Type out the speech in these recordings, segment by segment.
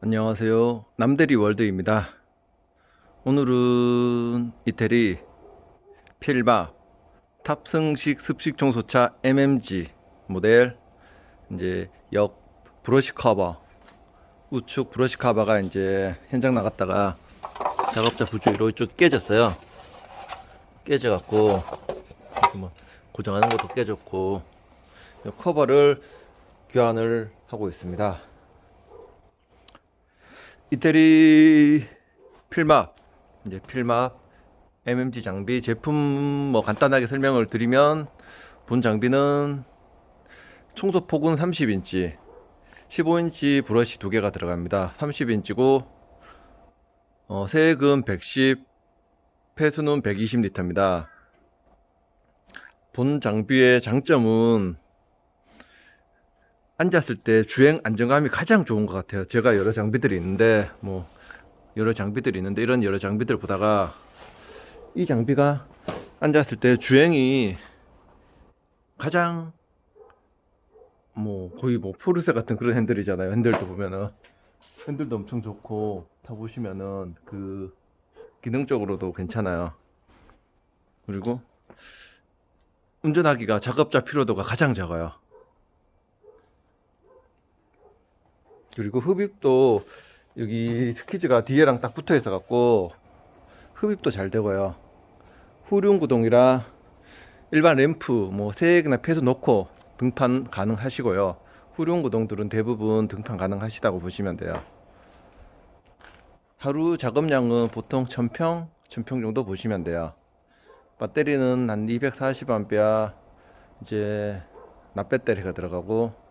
안녕하세요. 남대리 월드입니다. 오늘은 이태리 필바 탑승식 습식 청소차 MMG 모델 이제 역 브러쉬 커버 우측 브러쉬 커버가 이제 현장 나갔다가 작업자 부주의로 쭉 깨졌어요. 깨져 갖고 이렇게 뭐 고정하는 것도 깨졌고 이 커버를 교환을 하고 있습니다. 이태리 필막 이제 필막 MMG 장비 제품 뭐 간단하게 설명을 드리면 본 장비는 청소 폭은 30인치 15인치 브러쉬 두 개가 들어갑니다. 30인치고 어, 세금 110 폐수는 120리터입니다. 본 장비의 장점은 앉았을 때 주행 안정감이 가장 좋은 것 같아요. 제가 여러 장비들이 있는데 뭐 여러 장비들이 있는데 이런 여러 장비들 보다가 이 장비가 앉았을 때 주행이 가장 뭐 거의 뭐 포르쉐 같은 그런 핸들이잖아요. 핸들도 보면은 핸들도 엄청 좋고 타 보시면은 그 기능적으로도 괜찮아요. 그리고 운전하기가 작업자 피로도가 가장 적어요. 그리고 흡입도 여기 스키즈가 뒤에랑 딱 붙어 있어 갖고 흡입도 잘 되고요. 후륜 구동이라 일반 램프 뭐 세개나 폐수 놓고 등판 가능하시고요. 후륜 구동들은 대부분 등판 가능하시다고 보시면 돼요. 하루 작업량은 보통 1000평, 1000평 정도 보시면 돼요. 배터리는 한 240A 이제 납배터리가 들어가고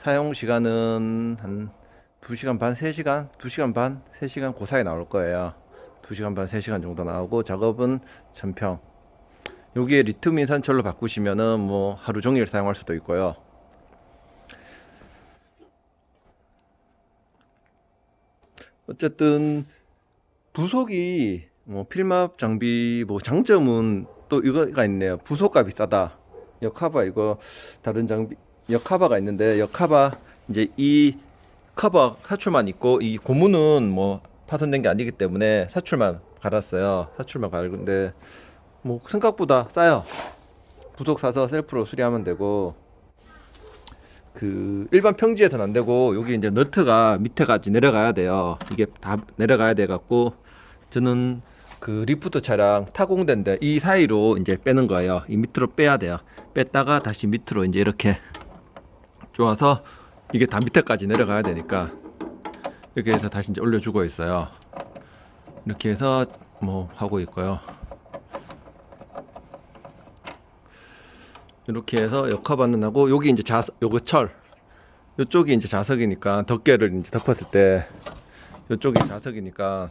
사용 시간은 한 2시간 반, 3시간, 2시간 반, 3시간 그 사이 나올 거예요. 2시간 반, 3시간 정도 나오고 작업은 전평. 여기에 리튬 인산철로 바꾸시면은 뭐 하루 종일 사용할 수도 있고요. 어쨌든 부속이 뭐 필막 장비 뭐 장점은 또 이거가 있네요. 부속값이 싸다. 역하바 이거 다른 장비 역카바가 있는데 역카바 이제 이 커버 사출만 있고 이 고무는 뭐 파손된 게 아니기 때문에 사출만 갈았어요. 사출만 갈근데 뭐 생각보다 싸요. 부속 사서 셀프로 수리하면 되고 그 일반 평지에서는 안 되고 여기 이제 너트가 밑에까지 내려가야 돼요. 이게 다 내려가야 돼 갖고 저는 그 리프트 차량 타공된데 이 사이로 이제 빼는 거예요. 이 밑으로 빼야 돼요. 뺐다가 다시 밑으로 이제 이렇게 좋아서 이게 다 밑에까지 내려가야 되니까 이렇게 해서 다시 이제 올려주고 있어요. 이렇게 해서 뭐 하고 있고요. 이렇게 해서 역화받는 하고 여기 이제 자 요거 철 이쪽이 이제 자석이니까 덮개를 이제 덮었을 때 이쪽이 자석이니까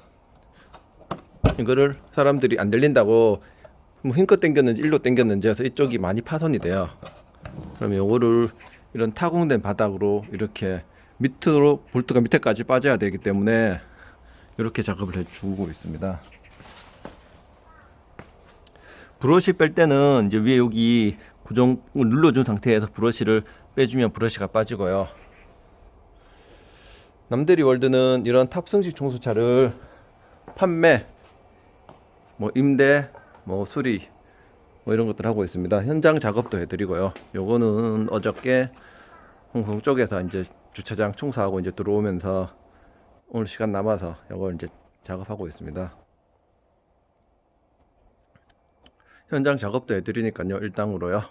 이거를 사람들이 안 들린다고 뭐 힘껏 당겼는지 일로 당겼는지 해서 이쪽이 많이 파손이 돼요. 그러면 요거를 이런 타공된 바닥으로 이렇게 밑으로 볼트가 밑에까지 빠져야 되기 때문에 이렇게 작업을 해주고 있습니다. 브러쉬 뺄 때는 이제 위에 여기 고정을 눌러준 상태에서 브러쉬를 빼주면 브러쉬가 빠지고요. 남대리 월드는 이런 탑승식 청소차를 판매, 뭐 임대, 뭐 수리, 뭐 이런 것들 하고 있습니다. 현장 작업도 해드리고요. 요거는 어저께 홍성 쪽에서 이제 주차장 청소하고 이제 들어오면서 오늘 시간 남아서 요걸 이제 작업하고 있습니다. 현장 작업도 해드리니까요. 일당으로요.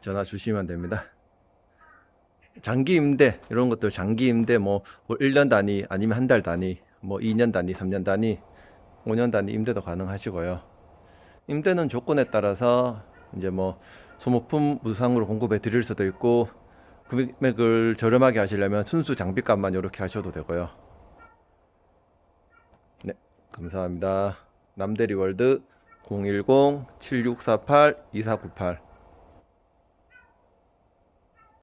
전화 주시면 됩니다. 장기 임대 이런 것들 장기 임대 뭐 1년 단위 아니면 한 달 단위 뭐 2년 단위 3년 단위 5년 단위 임대도 가능하시고요. 임대는 조건에 따라서 이제 뭐 소모품 무상으로 공급해 드릴 수도 있고 금액을 저렴하게 하시려면 순수 장비값만 이렇게 하셔도 되고요. 네, 감사합니다. 남대리 월드 010-7648-2498